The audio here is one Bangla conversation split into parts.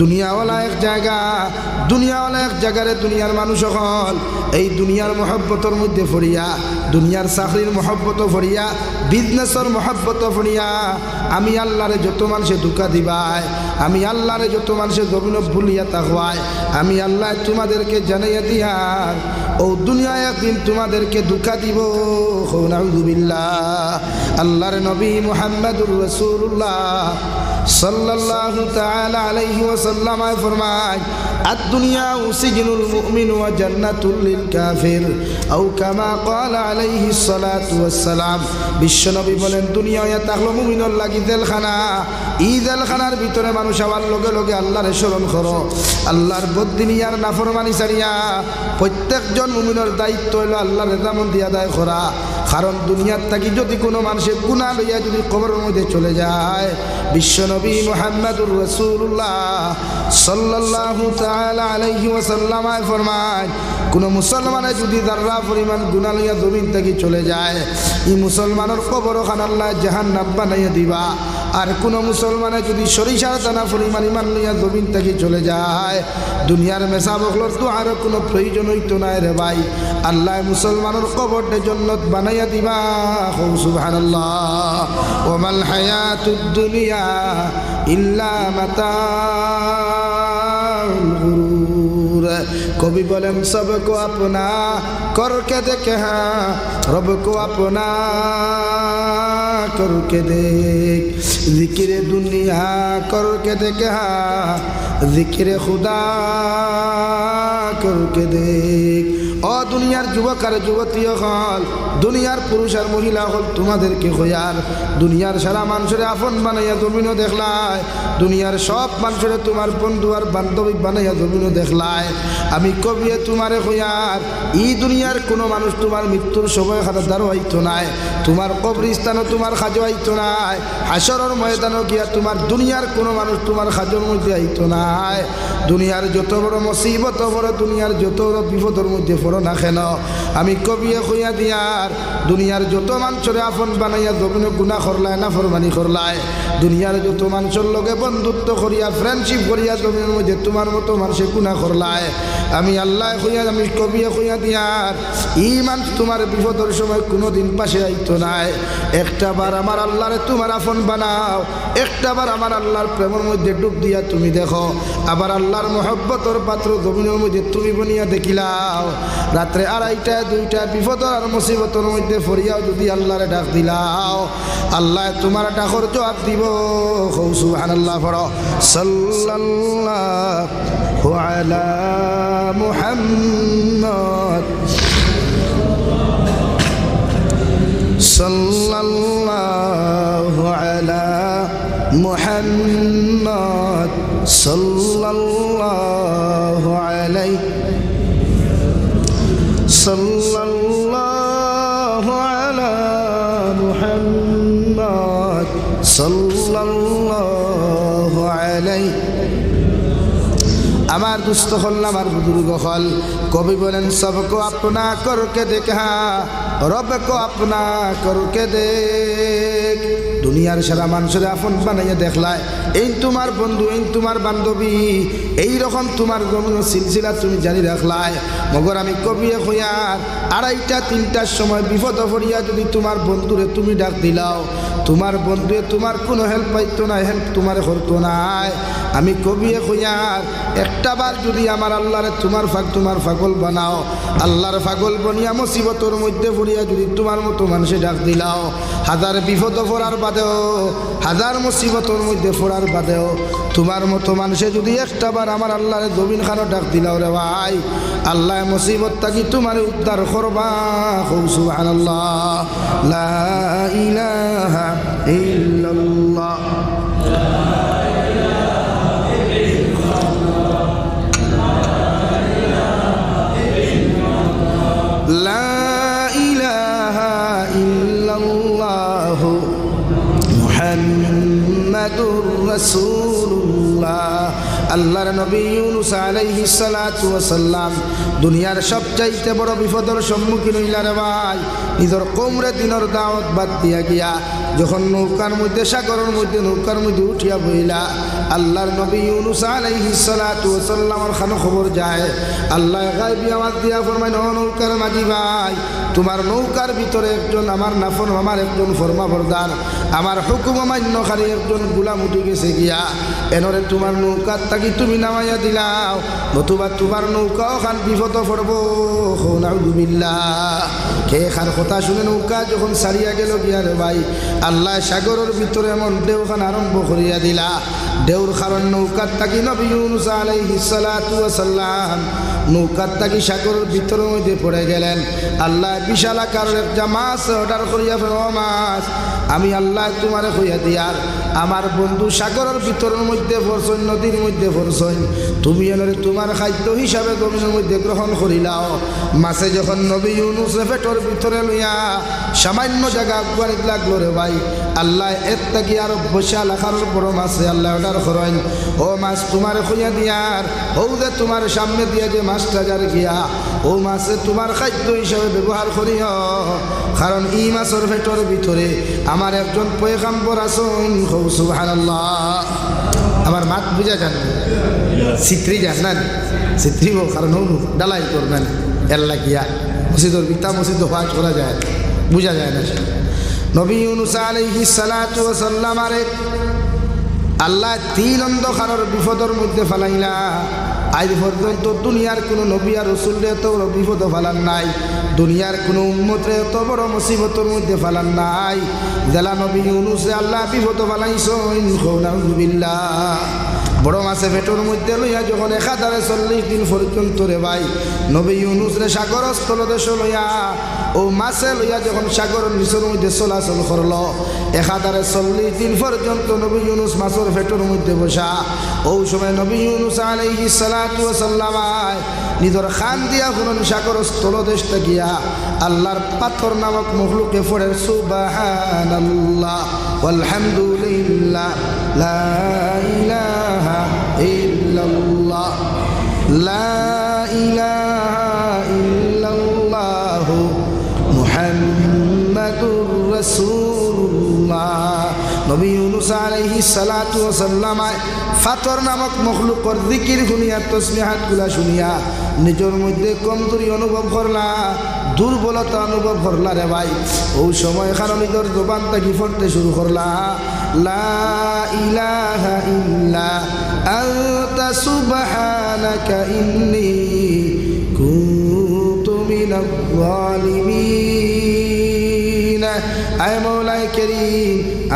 দুনিয়াওয়ালা এক জায়গা, দুনিয়াওয়ালা এক জায়গারে দুনিয়ার মানুষ হল এই দুনিয়ার মহব্বতর মধ্যে ফরিয়া, দুনিয়ার চাকরির মহব্বত ফরিয়া বিজনেসর মহব্বত ফরিয়া। আমি আল্লাহরে যত মানুষে ধোকা দিবায়, আমি আল্লাহরে যত মানুষে জমিন ভুলিয়া তাহওয়ায় আমি আল্লাহ তোমাদেরকে জানাইয়া দিয়ার ও দুনিয়ায় একদিন তোমাদেরকে ধোকা দিব। নাউজুবিল্লাহ, আল্লাহর নবী মুহাম্মদুর রসুল্লাহ সাল্লাল্লাহু তাআলা আলাইহি ওয়াসাল্লাম ফরমায় الدنيا سجن المؤمن وجنة للكافر أو كما قال عليه الصلاة والسلام বিশ্বনবী বলেন দুনিয়ায় থাকলো মুমিনের লাগি জেলখানা ই জেলখানার ভিতরে মানুষ আবার লগে লগে আল্লাহর স্মরণ করো আল্লাহর বদিনিয়ার নাফরমানি সারিয়া প্রত্যেকজন মুমিনের দায়িত্ব হলো আল্লাহর রেজামন দিয়া দায় করা কারণ দুনিয়ার থাকি যদি কোনো মানুষের গুণা লইয়া যদি কবরের মধ্যে চলে যায়, বিশ্বনবী মোহাম্মদুর রসুল্লাহ সাল্লাহু আলাইহি ওয়াসাল্লামায় ফরমায়, কোনো মুসলমানে যদি দাররা পরিমাণ গুণা লইয়া জমিন থেকে চলে যায় ই মুসলমানের কবর খান আল্লাহ জাহান নাব্বা নাইয়া দিবা। আর কোনো মুসলমানে যদি সরিষার দানা পরিমাণ ইমান লইয়া জমিন থেকে চলে যায়, দুনিয়ার মেসা বকলর তো আরও কোনো প্রয়োজন হইতো না রে ভাই। আল্লাহ মুসলমানের কবরটে জন্নত বানাইয়া দিবা। হৌ হায়াতুদ দুনিয়া ইল্লা গুরুর। কবি বলেন, সবকো আপনা, করকে দেখে হ্যাঁ রবকো আপনা। করকে দেখ জিকিরে দুনিয়া করকে দেখে হা জিকিরে খুদা করকে ও দুনিয়ার যুবক আর যুবতী হল, দুনিয়ার পুরুষ আর মহিলা হল তোমাদেরকে হইয়ার। দুনিয়ার সারা মানুষের আপন বানাইয়া জমিনও দেখলায়, দুনিয়ার সব মানুষের তোমার বন্ধু আর বান্ধবী বানাইয়া জমিনও দেখলায়। আমি কবিয়ে তোমারে হইয়ার ই দুনিয়ার কোনো মানুষ তোমার মৃত্যুর সময় খাতা দ্বারো হইতো নাই, তোমার কবরিস্তানও তোমার খাজো আইতো নাই, হাসরের ময়দানও গিয়া তোমার দুনিয়ার কোনো মানুষ তোমার খাজোর মধ্যে আইতো নাই। দুনিয়ার যত বড় মুসিবত বড় দুনিয়ার যত বড় বিপদের মধ্যে পড়ো না কেন আমি কবিয়ে হইয়া দিয়ার, দুনিয়ার যত মানুষরে আপন বানাইয়া জমিন গুণা করলায় না ফরমানি করলায়, দুনিয়ার যত মানুষের লগে বন্ধুত্ব করিয়া ফ্রেন্ডশিপ করিয়া জমিনের মধ্যে তোমার মতো মানুষে গুণা করলায়। আমি আল্লাহ হইয়া আমি কবিয়ে হইয়া দিয়ার ই মানুষ তোমার বিপদের সময় কোনোদিন পাশে আইতো নাই। একটা বার আমার আল্লাহরে তোমার আপন বানাও, একটা বার আমার আল্লাহর প্রেমের মধ্যে ডুব দিয়া তুমি দেখো। আবার আল্লাহর মহব্বতর পাত্র জমিনের মধ্যে তুমি বনিয়া দেখিলাও। রাত্রে আড়াইটা দুইটা বিপদর আর মুসিবতর মধ্যে ফরিয়াও যদি আল্লাহরে ডাক দিলাও, আল্লাহ তোমার ডাকর জবাব দিব। হৌসু আল্লাহ পড়ো। সাল্লাল্লাহু আলা মুহাম্মদ। সাল্লাল্লাহু আলা মুহাম্মদ। সাল্লাল্লাহু আমার দুস্থ হল আমার বুজুর্গ হল কবি বলেন, সবকো আপনা করকে দেখা হ্যাঁ, রবকো আপনা করকে দেখ। দুনিয়ার সারা মানুষের আপন বানাইয়া দেখলায়, এই তোমার বন্ধু, এই তোমার বান্ধবী, এই রকম তোমার গমন সিলসিলা তুমি জানি রাখলায়। মগর আমি কবি হইয়ার আড়াইটা, তিনটার সময় বিপদ পড়িয়া যদি তোমার বন্ধুরে তুমি ডাক দিলাও, তোমার বন্ধুয়ে তোমার কোনো হেল্প পাইতো না হেল্প তোমার করতো নাই আমি কবি হইয়ার একটা বার যদি আমার আল্লাহরে তোমার ফাগ তোমার ফাগল বানাও, আল্লাহর ফাগল বনিয়া মুসিবতর মধ্যে পড়িয়া যদি তোমার মতো মানুষে ডাক দিলাও হাজার বিপদ ফোরার বাদেও, হাজার মুসিবতর মধ্যে ফোরার বাদেও, তোমার মতো মানুষে যদি একটা বার আমার আল্লাহরে জমিন খানো ডাক দিলাও রে ভাই আল্লাহ মুসিবত থাকি তোমার উদ্ধার করবা। ইলাহা ইল্লাল্লাহ। আল্লাহর নবী ইউনুস আলাইহিস সালাতু ওয়াসাল্লাম দুনিয়ার সবচাইতে বড় বিপদের সম্মুখীন হইলা রে ভাই। নিজের কোমরে দিনর দাওয়াত বাদ দিয়া গিয়া যখন নৌকার মধ্যে, সাগরের মধ্যে, নৌকার মধ্যে উঠিয়া বইলা আল্লাহর নবী ইউনুস আলাইহিস সালাতু ওয়াসাল্লামর খানো খবর যায়। আল্লাহ গায়বী আওয়াজ দিয়া ফরমায় নৌকার মাঝি ভাই তোমার নৌকার ভিতরে একজন, আমার নাফর আমার একজন ফরমা বরদার আমার হুকুম মান্যকারী একজন গুলাম উঠে গেছে গিয়া, এনরে তোমার নৌকার তাকি তুমি নামাইয়া দিলাও, নতুবা তোমার নৌকাও খান বিপদ পড়ব, নাউজুবিল্লাহ। কে খান কথা শুনে নৌকা যখন সারিয়া গেল গিয়া রে ভাই, আল্লাহ সাগরের ভিতরে এমন ঢেউখান আরম্ভ করিয়া দিলা। ঢেউর কারণ নৌকার তাকি নবী আলাইহিস সালাতু ওয়াস সালাম নৌকার তাকি সাগরের ভিতরের মধ্যে পড়ে গেলেন। আল্লাহ বিশাল আকারের একটা মাছ অর্ডার করিয়া মাছ। আমি আল্লাহ তোমারে কইয়া দিয়ার। আমার বন্ধু সাগরের ভিতরের মধ্যে পড়ছই নদীর মধ্যে পড়ছই তুমি এনরে তোমার খাদ্য হিসাবে গভীরের মধ্যে গ্রহণ করিলাও। মাছে যখন নবী ইউনুস পেটর ভিতরে লইয়া সামান্য জায়গা আগুয়ারিত লাগল রে ভাই, আল্লাহ এর তাকি আরও বসা লাখার বড় মাছে আল্লাহ অর্ডার করেন, ও মাছ তোমার খুঁয়া দিয়ার ও যে তোমার সামনে দিয়া যে মাছটা যার গিয়া, ও মাছে তোমার খাদ্য হিসাবে ব্যবহার করিও। কারণ ই মাছের পেটর ভিতরে আমার একজন পয়গাম্বর আসুন হৌ, সুবহানাল্লাহ। আমার মাত বুঝা যান চিত্রি যান না। চিত্রিব কারণ হৌ, ডালাই করবেন এল্লা গিয়া মসজিদর বিতা মসজিদ হওয়া করা যায়। বুঝা যায় না। নবী ইউনুস আলাইহিস সালাতু আল্লাহ তিন অন্ধকারের বিপদর মধ্যে ফেলাইলা। আজ পর্যন্ত দুনিয়ার কোনো নবী আর রসুলরে তো বড় বিপদ ফালান নাই। দুনিয়ার কোনো উন্মতরে এত বড় মুসিবতর মধ্যে ফালান নাই। জেলা নবী ইউনুসে আল্লাহ বিপদ ফালাইছ বড় মাছে পেটর মধ্যে লইয়া যখন একাধারে চল্লিশ দিন পর্যন্ত রে ভাই, নবী ইউনুস রে সাগর স্থলদেশ লইয়া, ও মাছে লইয়া যখন সাগর নিচের মধ্যে চলাচল করল, একাধারে চল্লিশ দিন পর্যন্ত নবী ইউনুস মাছের পেটর মধ্যে বসা। ও সময় নবী ইউনুস আলাইহি সালাতু ওয়াসাল্লাম নিজের খান দিয়া শুনুন সাগর স্থলদেশ গিয়া আল্লাহর পাথর নামক মখলুকে পড়ে, সুবাহানাল্লাহ আলহামদুলিল্লাহ লা ইলাহা রাসূলুল্লাহ। নবী ইউনুস আলাইহিস সালাতু ওয়াসাল্লাম ফাতর নামক মখলুকর জিকির শুনিয়া তসবিহাতগুলা শুনিয়া নিজের মধ্যে কমজোরি অনুভব করলা, দুর্বলতা অনুভব করলা রে ভাই। ও সময় কারণ নিজের জবান থেকে পড়তে শুরু করলা। লা ইলাহা ইল্লা আনতা সুবহানাকা ইন্নী কুনতু মিনাল জালিমিন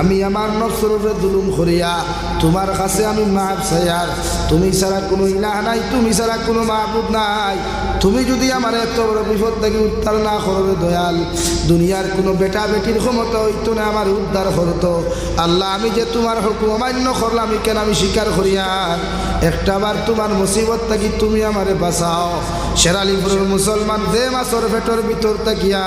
আমি আমার নফসর জুলুম করিয়া তোমার কাছে আমি মাপ চাইয়ার। তুমি ছাড়া কোনো ইলাহ নাই, তুমি ছাড়া কোনো মাহবুদ নাই। তুমি যদি আমার এত বড় বিপদ থেকে উদ্ধার না করবে দয়াল, দুনিয়ার কোনো বেটা বেটির ক্ষমতা হইতো না আমার উদ্ধার করতো। আল্লাহ, আমি যে তোমার হুকুম অমান্য করলাম কেন আমি স্বীকার করিয়ার একটাবার তোমার মুসিবত থাকি তুমি আমারে বাঁচাও। শেরালিপুরের মুসলমান দে মাসর পেটর ভিতর তাকিয়া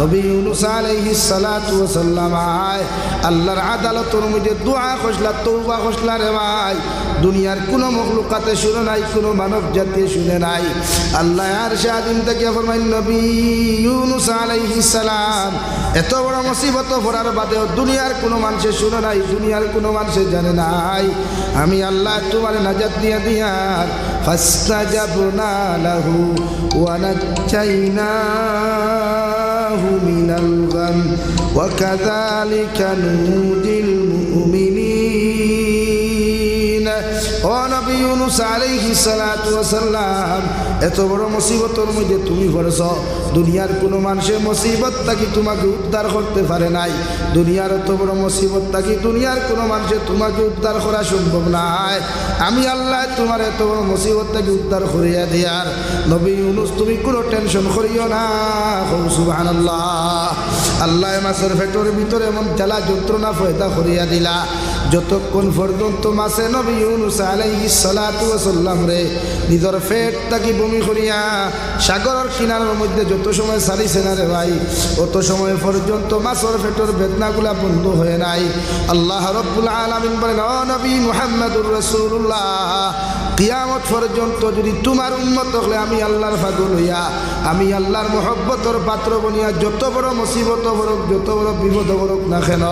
নবী ইউনুস আলাইহিস সালাতু ওয়াস সালাম আয়, আল্লাহর আদালতের মধ্যে দোয়া খসলা তৌবা খসলা রে ভাই। দুনিয়ার কোনো মখলুকাতে শুনে নাই, কোনো মানব জাতি শুনে নাই। আল্লাহ আর শাহিন থেকে ফরমাই নবী ইউনুস আলাইহিস সালাম, এত বড় মুসিবত পড়ার বাদেও দুনিয়ার কোনো মানুষে শুনে নাই, দুনিয়ার কোনো মানুষে জানে নাই। আমি আল্লাহ তোমার নাজাত দিয়া দিয়ার ফাস্তাজাবনা লাহু ওয়া নাজাইনাহু মিনাল গাম ওয়া ইউনুস আলাইহিস সালাতু ওয়াস সালাম এত বড় মুসিবতের মধ্যে তুমি পড়েছ। দুনিয়ার কোনো মানুষের মুসিবত থাকি তোমাকে উদ্ধার করতে পারে নাই। দুনিয়ার এত বড় মুসিবত থাকি দুনিয়ার কোনো মানুষের তোমাকে উদ্ধার করা সম্ভব নাই। আমি আল্লাহ তোমার এত বড় মুসিবত থেকে উদ্ধার করিয়া দিয়ার নবী ইউনুস, তুমি কোনো টেনশন করিও না। সুবহানাল্লাহ। আল্লাহ মাছের ফেটোর ভিতরে এমন জ্বালা, যন্ত্রণা, ফয়দা করিয়া দিলা। যতক্ষণ পর্যন্ত মাসে নবী ইউনুস সালাম রে নিজের পেট তাকি বমি করিয়া সাগরের কিনারের মধ্যে যত সময় সারিছে না রে ভাই, অত সময় পর্যন্ত মাছের পেটের বেদনাগুলা বন্ধ হয়ে নাই। আল্লাহ রব্বুল আলামিন বলেন, ও নবী মুহাম্মদুর রাসূলুল্লাহ, কিয়ামত পর্যন্ত যদি তোমার উন্মত হলে আমি আল্লাহর ফাগুল হইয়া, আমি আল্লাহর মহব্বতর পাত্র বনিয়া যত বড় মুসিবত বরক যত বড় বিপদ বরক না কেন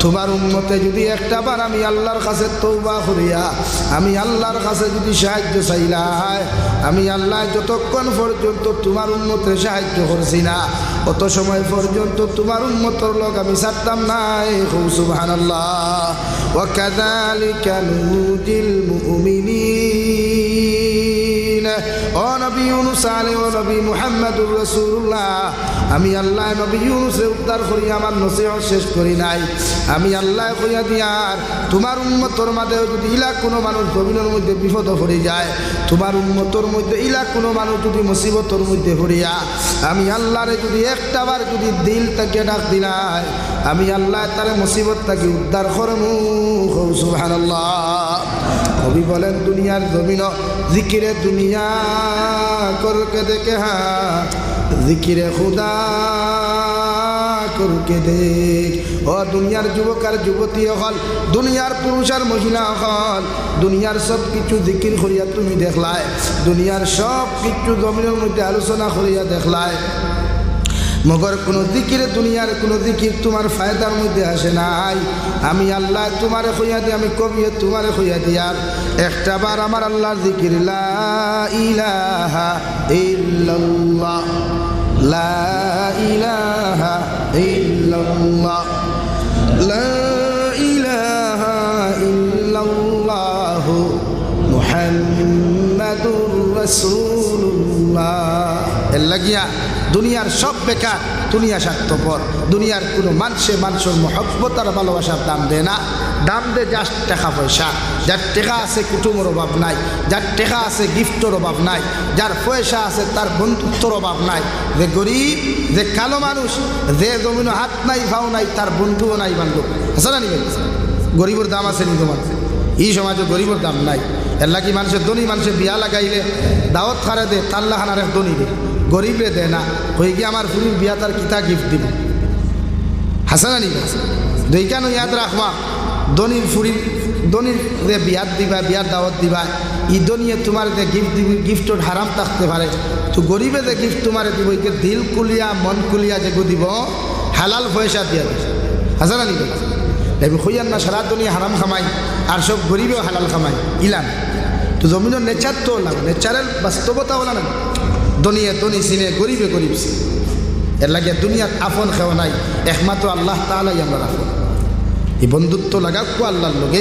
তোমার উন্মতে যদি একটা বার আমি আল্লাহর কাছে তৌবা করিয়া, আমি আল্লাহর কাছে যদি সাহায্য চাইলাই, আমি আল্লাহ যতক্ষণ পর্যন্ত তোমার উন্মতে সাহায্য করছি না, অত সময় পর্যন্ত তোমার উন্মতর লোক আমি ছাড়তাম নাই। খুব সুবাহ আল্লাহ ও কাদালি ও অনবী অনুসারে অনবী মুহাম্মদুর রসুল্লাহ আমি আল্লাহ নবী ইউনুসে উদ্ধার করি, আমার নসিহত শেষ করি নাই। আমি আল্লাহ কইয়া দিয়ার তোমার উম্মতর মাঝেও যদি ইলা কোনো মানুষ জমিনের মধ্যে বিপদ পড়ে যায়, তোমার উম্মতর মধ্যে ইলা কোনো মানুষ যদি মুসিবতর মধ্যে পড়িয়া, আমি আল্লাহরে যদি একটাবার যদি দিল তাকে ডাক দিলাই, আমি আল্লাহ তার মুসিবত তাকে উদ্ধার করমু। সুবহানাল্লাহ। কবি বলেন, দুনিয়ার জমিন, জিকিরে দুনিয়া করকে দেখে হা, জিকিরে খুদা করকে দেখ ও দুনিয়ার যুবক আর যুবতী হল, দুনিয়ার পুরুষ আর মহিলা হল। দুনিয়ার সব কিছু জিকির করিয়া তুমি দেখলায়, দুনিয়ার সব কিছু জমিনের মধ্যে আলোচনা করিয়া দেখলায়। মগর কোনো দিকিরে দুনিয়ার কোনো দিকির তোমার ফায়দার মধ্যে আসে নাই। আমি আল্লাহ তোমারে হইয়া দিই, আমি কবিয়ে তোমারে হইয়া দিয়ার একটা বার আমার আল্লাহর দিকির লা ইলাহা ইল্লাল্লাহ। লা ইলাহা ইল্লাল্লাহ লা ইলাহা ইল্লাল্লাহ মুহাম্মাদুর রাসূলুল্লাহ এর লাগিয়া দুনিয়ার সব বেকার দুনিয়া স্বার্থপর। দুনিয়ার কোনো মানুষে মানুষের মহব্বত আর ভালোবাসার দাম দেয় না। দাম দেয় যার টাকা পয়সা। যার টেকা আছে কুটুমের অভাব নাই, যার টেকা আছে গিফটের অভাব নাই, যার পয়সা আছে তার বন্ধুত্বর অভাব নাই। যে গরিব, যে কালো মানুষ, যে জমিন হাত নাই ভাও নাই, তার বন্ধুও নাই, বান্ধব। আছে না নিবেন গরিবের দাম আছে নি তোমার? এই সমাজে গরিবের দাম নাই। এর লাগি মানুষের ধনী মানুষের বিয়া লাগাইলে, দাওয়াত খারে দে তাল্লাহান আর এক ধনী দে গরিবরে দেয় না হয়ে গিয়ে আমার ফুরির বিয়া তার কিতা গিফট দিব? হাসানা নি দইকানো ইয়াদ রাখবা দনির ফুরির দনির যে বিয়াত দিবা, বিয়ার দাওয়াত দিবা, ই দনিয়ে তোমার যে গিফট দিবি গিফটর হারাম থাকতে পারে। তো গরিবে যে গিফট তোমার দিব দিল কুলিয়া, মন কুলিয়া যেগু দিব, হালাল পয়সা দিয়া দিব। হাসানা নি দেখবি হইয়ার না, সারা দুনিয়া হারাম খামাই, আর সব গরিবেও হালাল খামাই। ইলান। তো জমিনের নেচার তো হলাম নেচারের বাস্তবতা ওলা না দনিয়ে দনি সিনে, গরিবে গরিব সিনে। এর লাগে দুনিয়ার আফন খেওয়া নাই, একমাত্র আল্লাহ তালাই আমরা আফন এই বন্ধুত্ব লাগাক আল্লাহর লোকে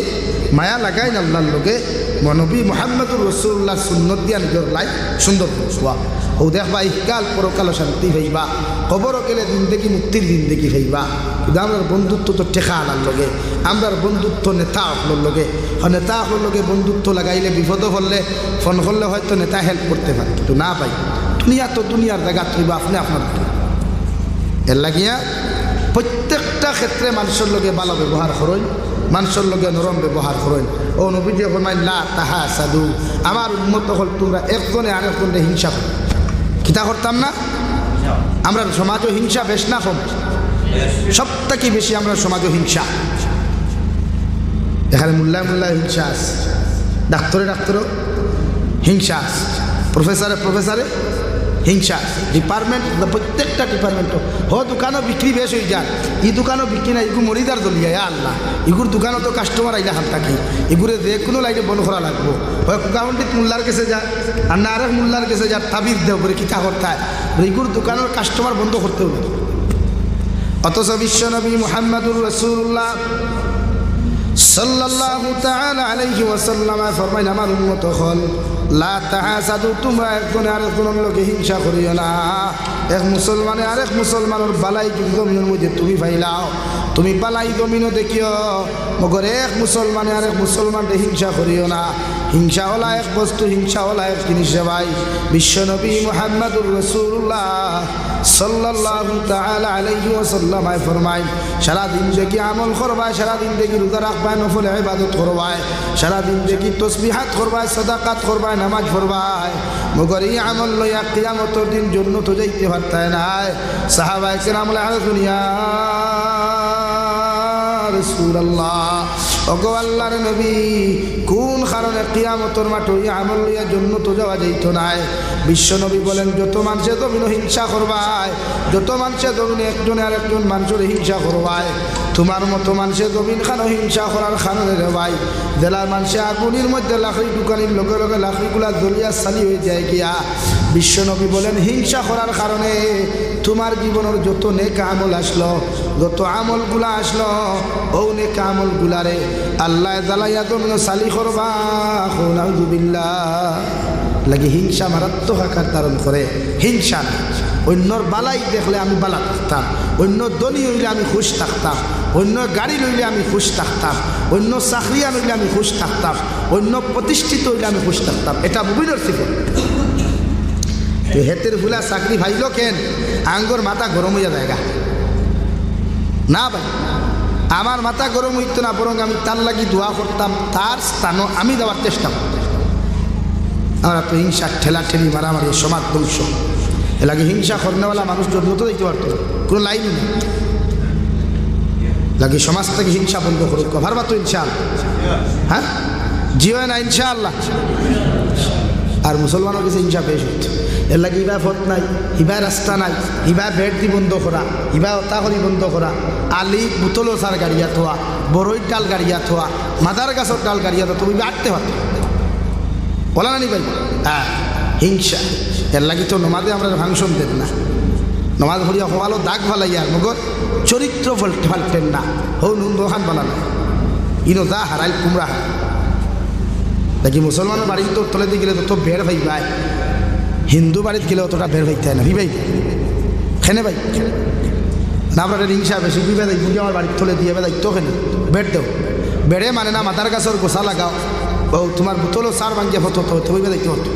মায়া লাগাই আল্লাহর লগে মনবী মোহাম্মদুর রসুল্লাহ সুন্নত দিয়া নিজের লাই সুন্দর শোয়া ও দেখবা ইকাল পরকাল শান্তি হইবা কবর গেলে দিন দেখি মুক্তির দিন দেখি হইবা কিন্তু আমরা বন্ধুত্ব তো টেকা আনার লগে আমরা বন্ধুত্ব নেতা আপনার লগে। নেতা আপনার লগে বন্ধুত্ব লাগাইলে বিপদ হলে, ফোন করলে হয়তো নেতা হেল্প করতে পারে কিন্তু না পাই দুনিয়া তো দুনিয়ার জায়গা থইবা আপনি আপনার এর লাগিয়া প্রত্যেকটা ক্ষেত্রে মানুষের লগে ভালো ব্যবহার করই মানুষের লগে নরম ব্যবহার করই ও নবীজি ফরমাই লা তাহা সাধু আমার উন্মত হল, তোমরা একজনে আরেকজনে হিংসা কর। কিতা করতাম না? আমরা সমাজও হিংসা, বেশ না কম? সব থেকে বেশি আমরা সমাজও হিংসা। এখানে মোল্লায় মোল্লায় হিংসা আছে। ডাক্তারে ডাক্তারও হিংসা আছে। প্রফেসরে প্রফেসরে হিংসা। ডিপার্টমেন্ট প্রত্যেকটা ডিপার্টমেন্ট হ, দোকানও বিক্রি বেশ হয়ে যান ই দোকানও বিক্রি না ইগু মরিদার দলিয়া আল্লাহ। ইগুর দোকানও তো কাস্টমার আইলা হাল থাকি। এগুলো যে কোনো লাইনে বন্ধ করা লাগবো। হয় কুকাউন্টিত মোল্লার কাছে যা, আর না আরেক মোল্লার কাছে যা তাবির দেও করে কিতা করতে হয়? ইগুর দোকানের কাস্টমার বন্ধ করতে হবে। অথচ বিশ্বনবী মোহাম্মদুর রসুল্লাহ সাল্লাল্লাহু তাআলা আলাইহি ওয়াসাল্লাম ফরমাইন, আমার উম্মত হল, লা তাহাসাদু, তোমরা একজনে আরেকজনের লোকে হিংসা করিও না। এক মুসলমানে আরেক মুসলমানের বালাই জমিনের মধ্যে তুমি পাইলাও তুমি বালাই জমিনও দেখিও। মগর এক মুসলমানে আরেক মুসলমানকে হিংসা করিও না। হিংসা হলা এক বস্তু, হিংসা হলা এক জিনিস ভাই। বিশ্বনবী মোহাম্মদুর রসুল্লাহ সাল্লাল্লাহু তাআলা আলাইহি ওয়াসাল্লাম সারা দিন দেখি আমল করবায় সারা দিন দেখি রোজা রাখবায়, নফল ইবাদত করবায় সারা দিন দেখি তসবিহাত করবায়, সাদাকাত করবায়, নামাজ পড়বায়, মগর এই আমল লইয়া কিয়ামতের দিন জন্য তো যাইতে পারতায় নাই। সাহাবায়ে কেরাম লা দুনিয়ার নবী, কোন কারণে কিয়ামতের মাঠে ওই আমল লইয়া জন্য তো যাওয়া যাইতো নাই? বিশ্ব নবী বলেন, যত মানুষে জমিন হিংসা করবায় যত মানুষে একজনে আর একজন মানুষের হিংসা করবায় তোমার মতো মানুষের জমিন খানো হিংসা করার খানো রে ভাই। জেলার মানুষে আগুনের মধ্যে দোকানির লগে লগে লাকড়িগুলা দলিয়া সালি হয়ে যায় গিয়া। বিশ্বনবী বলেন, হিংসা করার কারণে তোমার জীবনের যত নেক আমল আসলো যত আমলগুলা আসলো ও নেক আমলগুলারে আল্লাহ জ্বালাইয়া তুমি সালি করবা লাগে হিংসা মারাত্মক আকার ধারণ করে, হিংসা না অন্যর বালাই দেখলে আমি বালা থাকতাম অন্য দলি হইলে আমি খুশ থাকতাম অন্য গাড়ি লইলে আমি খুশ থাকতাম অন্য চাকরিয়া লইলে আমি খুশ থাকতাম অন্য প্রতিষ্ঠিত হইলে আমি খুশ থাকতাম। এটা মুবিনের তো হেতের ফুলা চাকরি ভাইল কেন? আঙ্গর মাথা গরম হইয়া জায়গা না ভাই, আমার মাথা গরম হইতো না, বরং আমি তার লাগি দোয়া করতাম, তার স্থানও আমি দেওয়ার চেষ্টা করতাম। আমরা তো হিংসা ঠেলা ঠেলি মারামারি, সমাজ ধ্বংস। এ লাগে হিংসা করনেওয়ালা মানুষ যত দিতে পারতো কোনো লাইন নেই। লাগে সমাজ থেকে হিংসা বন্ধ করুক ভারবা তো ইনশাল হ্যাঁ? জিও না ইনশাআল্লাহ। আর মুসলমানের কাছে হিংসা পেশ হইত এর লাগে ইবা ফত নাই ইবা রাস্তা নাই ইবা বেড দি বন্ধ করা ইবা অতাহরি বন্ধ করা, আলি বুতলো সার গাড়িয়া থোয়া বড়ইর ডাল গাড়িয়া থোয়া মাদার গাছর ডাল গাড়িয়া থোয়া তুমি আটতে পারতো বলা না নি ভাই হ্যাঁ হিংসা। এর লাগি তো নমাজে আমরা ফাংশন দেন না। নমাজ ভরিয়া হওয়ালো দাগ ভালাইয়ার মগর চরিত্র ফাল্টেন না। হৌ নুন দোহান বালা না ইনো দা হারাই কুমড়া হারাই দেখি মুসলমানের বাড়ির তো তলে দিয়ে গেলে তো বের ভাই ভাই হিন্দু বাড়িতে গেলে অতটা বের ভাইতে হয় না ভি ভাই। খেনে ভাই। না আপনার হিংসা বেশি বিবে দেয় বুঝি আমার বাড়ির তলে দিয়ে বেদাই তো খেনে। বেড দেও। বেড়ে মানে না মাথার গাছের গোসা লাগাও। ও তোমার বোতলও সার ভাঙ্গিয়া ফটো হতো ওই বেদাইতে হতো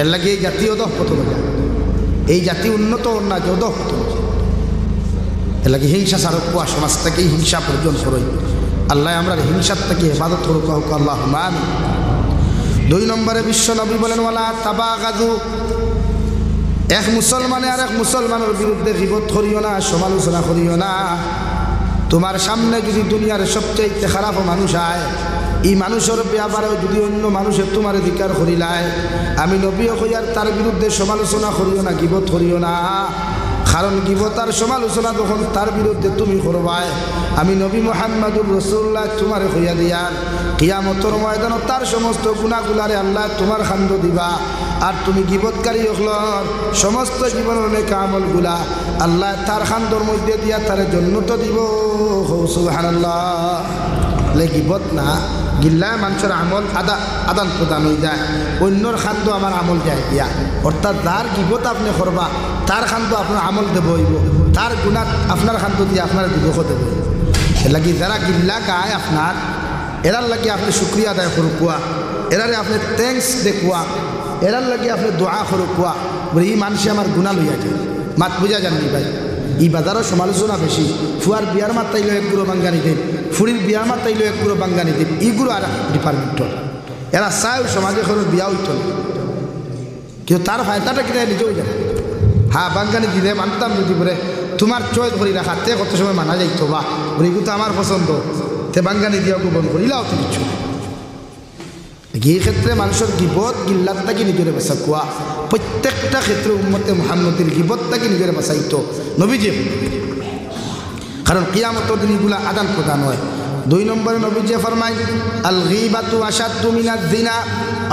এর লাগে এই জাতীয় দহ কত এই জাতি উন্নত না যে দহ কত এর লাগে হিংসা সারক কোয়া সমাজ থেকে হিংসা পর্যন্ত করই আল্লাহ আমরা হিংসার থেকে হেফাজত করুক আল্লাহ মান দুই নম্বরে বিশ্ব নবী বলেন ওলা তাবা গাজু এক মুসলমানে আর এক মুসলমানের বিরুদ্ধে বিপদ করিও না, সমালোচনা করিও না। তোমার সামনে যদি দুনিয়ার সবচেয়ে খারাপ মানুষ আয়, এই মানুষের ব্যাপারে যদি অন্য মানুষে তোমার অধিকার করিলায়, আমি নবী হইয়ার তার বিরুদ্ধে সমালোচনা করিও না, গিবত করিও না। কারণ গিবতার সমালোচনা তখন তার বিরুদ্ধে তুমি করবায় আমি নবী মোহাম্মদুর রসুল্লাহ তোমার হইয়া দিয়ার কিয়ামতর ময়দান তার সমস্ত গুণাগুলারে আল্লাহ তোমার খান্দ দিবা। আর তুমি গিবতকারী হলর সমস্ত জীবনের অনেক আমলগুলা আল্লাহ তার খান্দর মধ্যে দিয়া তার জন্য তো দিব সুবহানাল্লাহ। গিবত না গিল্লা মানুষের আমল আদা, আদান প্রদান হয়ে যায়। অন্যর খাদ্য আমার আমল যায় দিয়া। অর্থাৎ যার গিবত আপনি করবা তার খাদ্য আপনার আমল দেব হইব। তার গুণাত আপনার খাদ্য দিয়ে আপনার বিদোষ দেব লাগি যারা গিল্লা গায় আপনার এরার লাগি আপনি শুক্রিয়া আদায় করুকুয়া এরারে আপনি থ্যাংকস দেখুয়া এরার লাগি আপনি দোয়া করুকুয়া বলে এই মানুষে আমার গুণা লইয়া যায় মাত বুঝা জাননি ভাই। এই বাজারও সমালোচনা বেশি ফুয়ার বিয়ার মাত্রাইলো এক গুঁড়ো বাঙ্গানি দেন। ফুরির বিয়ার মাত্রাইলো এক গুঁড়ো বাঙ্গানি দেন এইগুলো আর ডিপার্টমেন্ট। এরা চায় সমাজে কোনো বিয়া হইত কিন্তু তার ফায়দাটা কিনা নিজেও জানে হ্যাঁ বাঙ্গানি দিলে মানতাম যদি বলে, তোমার চয়েস করি রাখা তে কত সময় মানা যাইতো, বা বলে তো আমার পছন্দ। তে বাঙ্গানি দিয়া গোপন করিলাও তো কিছু এই ক্ষেত্রে মানুষের গিবত, গিল্লাত তাকে নিজের বাসা কোয়া প্রত্যেকটা ক্ষেত্রে উম্মতে মোহাম্মদের গিবত তাকে নিজের বাসাইত নবীজি কারণ কিয়ামত দিন এগুলা আদান প্রদান হয়। দুই নম্বরে নবীজি ফরমাই আল গিবাতু আসাদু মিনাদ দিনা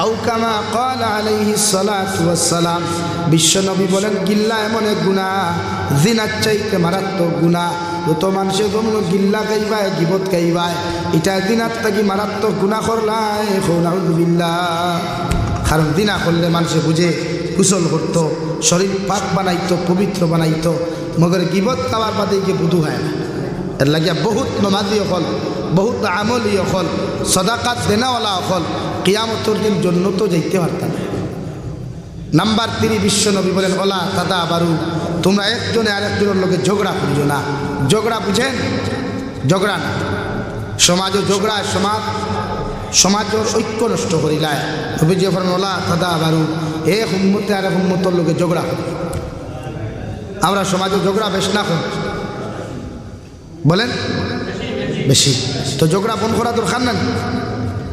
আও কামা ক্বালা আলাইহি সালাতু ওয়াসসালাম। বিশ্ব নবী বলেন, গিল্লা এমন এক গুনাহ জিনার চাইতে মারাত্মক গুনাহ। যত মানুষের গমন গিল্লা খাইবায়, গিবত খাইবায়, এটা দিনার থাকি মারাত্মক গুণা করলাই কারণ দিনা করলে মানুষে বুঝে, কুশল করতো, শরীর পাক বানাইতো, পবিত্র বানাইতো, মগর গিবত খাওয়ার বাদে গিয়ে বুধু হয় না। এর লাগিয়া বহুত নমাজি অকল, বহুত আমলি অকল, সদাকাত দেনাওয়ালা অকল, কিয়ামতর দিন জন্য তো যাইতে পারতাম। নাম্বার তিনি বিশ্ব নবী বলেন ওলা দাদা বারু, তোমরা একজনে আরেকজনের লোকে ঝগড়া করিও না। ঝগড়া বুঝেন? ঝগড়া না। সমাজও ঝগড়া, সমাজ, সমাজের ঐক্য নষ্ট করিলায়। নবী যে ফরেন ওলা দাদা বারু এ হুম্মতে আর হুম্মতর লোকে ঝগড়া আমরা সমাজে ঝগড়া বেশ না করি। বলেন? বেশি। তো ঝগড়া বন করা দরকার না।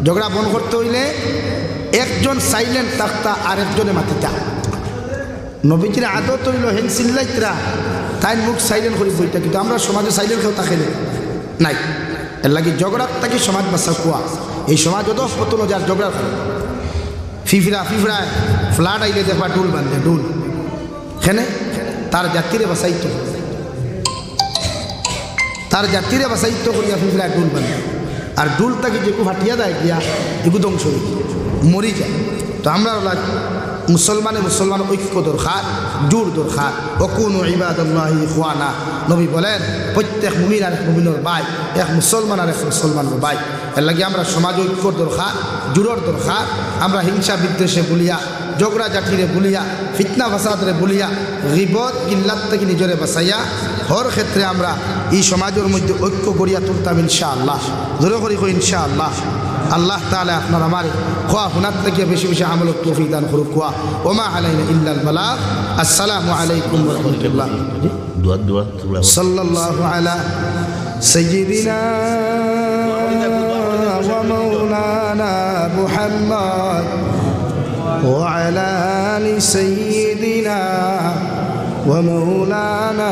ঝগড়া বন করতে হইলে একজন সাইলেন্ট থাকতা আরেকজনে মাতিতা নবীজির আদত হইল হেন চিল্লাইতরা, তাই মুখ সাইলেন্ট করি বইটা কিন্তু আমরা সমাজে সাইলেন্ট কেউ থাকে নাই। এর লাগি ঝগড়ার তাকে সমাজ বাসা কুয়া। এই সমাজ অত পতন যার ঝগড়া করে। ফিফরা ফিফরায় ফ্লাড আইলে দেখবা ডুল বান্ধে, ডুল। খেনে তার জাতিরে বাসাইতো তার জাতিরে বাসায়িত্ব করিয়া ফিফলা ডুল বানায়। আর ডুল তাকে যে ফাটিয়া দেয় গিয়া এগু ধ্বংস হয়ে মরি যায়। তো আমরা মুসলমানে মুসলমান ঐক্য দরকার, জোর দরকার। অকুন ইবাদুল্লাহি খুয়ানা নবী বলেন, প্রত্যেক মুমিন আর এক মুমিনের বাই এক মুসলমান আর এক মুসলমানের বাই এর লাগে আমরা সমাজ ঐক্য দরকার, জোরর দরকার। আমরা হিংসা বিদ্বেষে বলিয়া ঝগড়া জাঠিরে বলিয়া ফিতনা ফাসাদরে বলিয়া রিবত গিল্লাত থেকে নিজরে বাসাইয়া হর ক্ষেত্রে আমরা এই সমাজের মধ্যে ঐক্য করিয়া তুলতাম ইনশা আল্লাহ ধরে করি কই ইনশা আল্লাহ আল্লাহ তালা আপনার আমার খোয়া হুনার থেকে বেশি বেশি আমলক তৌফিক দান করুক খোয়া ওমা আলাইনা ইল্লাল বালাগ আসসালামু আলাইকুম রহমতুল্লাহ দোয়া দোয়া তোমরা সাল্লাল্লাহু আলা সাইয়্যিদিনা ওয়া মাওলানা মুহাম্মদ وعلى آل سيدنا ومولانا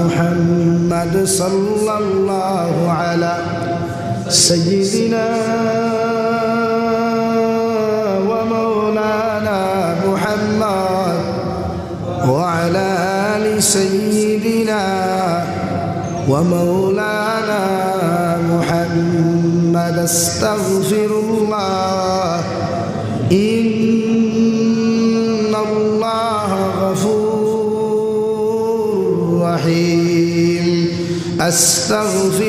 محمد صلى الله على سيدنا ومولانا محمد وعلى آل سيدنا ومولانا محمد استغفر الله. إن الله غفور رحيم. أستغفر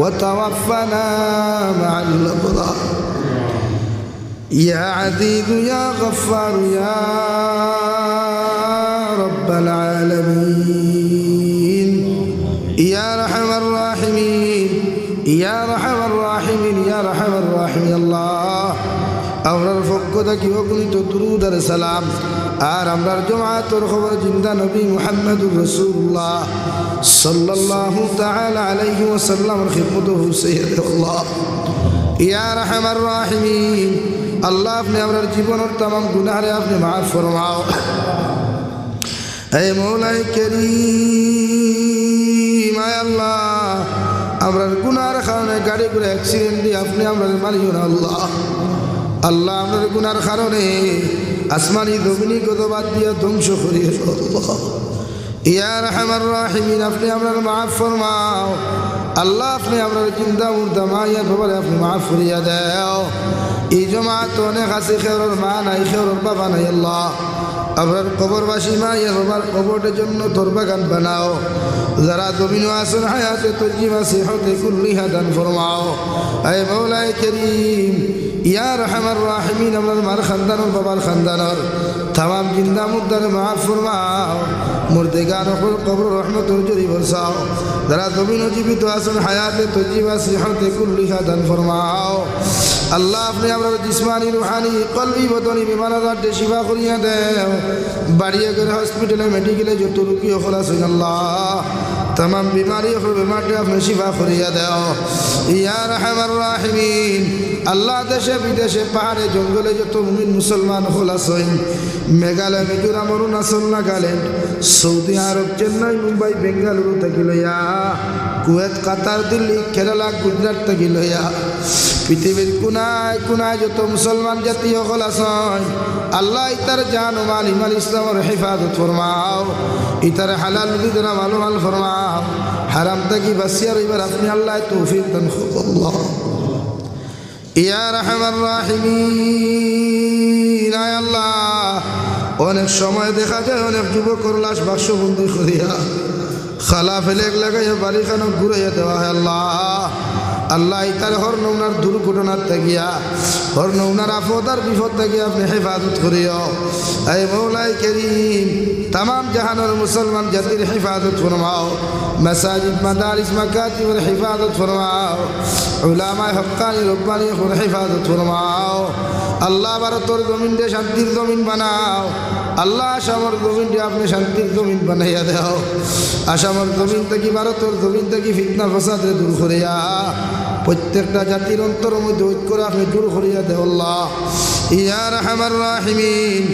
وتوفنا مع الأبرار. يا عزيز يا غفار يا رب العالمين. يا رحم الراحمين يا رحم الراحمين يا رحم الراحمين. الله أمر الفقدك يقلت درود السلام. আর আমরার জমাতর খবর জিন্দা নবী মুহাম্মদুর রসুল্লাহ সাল্লাল্লাহু তাআলা আলাইহি ওয়াসাল্লামের খিদমত হুসাইয়্যিদ আল্লাহ ইয়া রাহমার রাহিমিন, আল্লাহ আপনি আমরার জীবনের তাম গুনাহরে আপনি মাফ ফরমাও। এই মৌলাই করিম আল্লাহ আমরার গুনার কারণে গাড়ি করে অ্যাক্সিডেন্ট দিয়ে আপনি আমরার না আল্লাহ। আল্লাহ আপনার গুনার কারণে আসমানি দমিনি গত বাদ দিয়ে ধ্বংস করি আল্লাহ ইয়ার হামার রাহিমিন, আপনি আপনার মাফ ফরমাও। আল্লাহ, আপনি আপনার চিন্তা মুর্দা মাইয়া ব্যাপারে আপনি মাফ করিয়া দেও। এই জমা তো অনেক আছে, খেরোর মা নাই, খেরোর বাবা নাই, আল্লাহ। আপনার কবরবাসী মা ইয়া বাবার কবরের জন্য তোর বাগান বানাও। যারা দমিন আসন হায়াতে তজিম আছে, হতে কুল্লিহা দান ফরমাও। আয় মৌলায় করিম ইয়া রহমার রাহমিন আপনার মার খানদানোর বাবার খানদানোর তামাম জিন্দা মুদ্দার মাফ ফরমাও মুর্দে গান কবর রহমতুর জরি বরসাও যারা জমিন জীবিত আসন হায়াতে তজিবা সিহতে কুল্লিহা দান ফরমাও আল্লাহ আপনি আমরা জিসমানি রুহানি কলবি বিমান আজারটে শিফা করিয়া দেও বাড়িয়ে করে হসপিটালে মেডিকেলে যত রুগী হল আছেন আল্লাহ তাম বিমারি হল বিমারটি আপনি শিফা করিয়া দেও ইয়ার হামার রাহিমিন আল্লাহ দেশে বিদেশে পাহাড়ে জঙ্গলে যত মুমিন মুসলমান হল আছেন মেঘালয় মিজোরাম অরুণাচল নাগাল্যান্ড সৌদি আরব, চেন্নাই, মুম্বাই, বেঙ্গালুরু থেকে লইয়া কুয়েত, কাতার, দিল্লি, কেরালা, গুজরাট থেকে লইয়া পৃথিবীর কোনায় কোনায় যত মুসলমান জাতি সকল আল্লাহ ইতার জান মাল ইমাল ইসলামের হেফাজত ফরমাও। ইতার হালাল বিদরা মাল মাল ফরমাও। হারাম থাকি বাসিয়ার এবার আপনি আল্লাহ তৌফিক দান আল্লাহ। ইয়া রহমান রাহিমিন আল্লাহ। অনেক সময় দেখা যায় অনেক যুবকর লাশ বাক্স বন্ধু করিয়া খালা ফেলে লাগাইয়া বাড়ি খানো ঘুরাইয়া দেওয়া হয়। আল্লাহ! আল্লাহ ইতার হর নৌনার দুর্ঘটনার থাকিয়া হর নৌনার আফদার বিপদ থেকে আপনি হেফাজত করিও। এই মৌলাই করিম তাম জাহানের মুসলমান জাতির হেফাজত ফরমাও, মসাজিদ, মাদারিস মাকাতিবের হেফাজত ফরমাও, উলামায় হক্কানি রব্বানি হেফাজত ফরমাও। আল্লাহ ভারতর জমিনকে শান্তির জমিন বানাও। আল্লাহ আসামর জমিনটি আপনি শান্তির জমিন বানাইয়া দেও। আসামর জমিন থেকে ভারতের জমিন থেকে ফিতনা ফসাদে দূর করিয়া প্রত্যেকটা জাতির অন্তর মধ্যে ঐক্য আপনি দূর করিয়া দেও আল্লাহ। ইয়া রহমার রাহিমিন।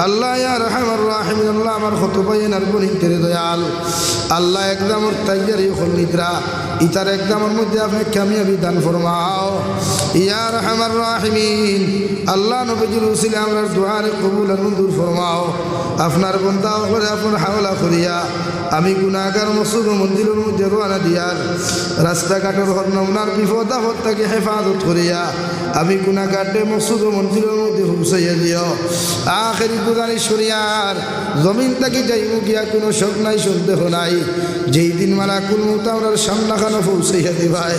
আল্লাহ, ইয়া রহমার রাহিমিন। আল্লাহ আমার কত পাইয়েন আর বলিন তেরে দয়াল। আল্লাহ একদম তাইয়ারি খলিদরা ইতার একদমের মধ্যে আপনি কামিয়াবি দান ফরমাও। ইয়া রহমার রাহিমিন। আল্লাহ নবীজির উসিলে আমরা দোয়ারে কবুল মঞ্জুর ফরমাও। আপনার বন্ধা করে আপনার হাওলা করিয়া আমি গুণাগার মসুদ মন্দিরের মধ্যে রোয়ানা দিয়ার। রাস্তাঘাটের হর নমনার বিপদ আপদ তাকে হেফাজত করিয়া আমি গুণাগারটে মসুদ মন্দিরের মধ্যে পৌঁছাইয়া দিও। আখেরি গুজারি সরিয়ার জমিন তাকে যাইব গিয়া কোনো শোক নাই, সন্দেহ নাই। যেই দিন মারা কুল মুতামরার সামনাখানো পৌঁছাইয়া দিবাই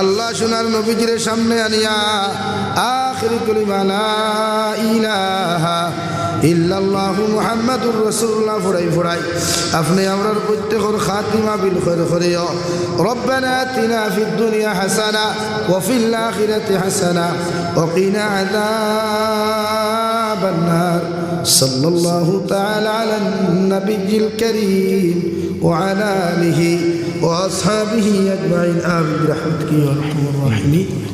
আল্লাহ সোনার নবীজির সামনে আনিয়া, আখেরি কলিমা লা ইলাহা ইল্লাল্লাহু মুহাম্মাদুর রাসূলুল্লাহ ফুরাই আপনি আমরার প্রত্যেকর খাতিমা বিল খৈর করিও। হাসানা ওয়া ফিল হাসানা ওয়া কিনা أصحاب النار. صلى الله تعالى على النبي الكريم وعلى آله وأصحابه أجمعين. آمين. برحمتك يا أرحم الراحمين.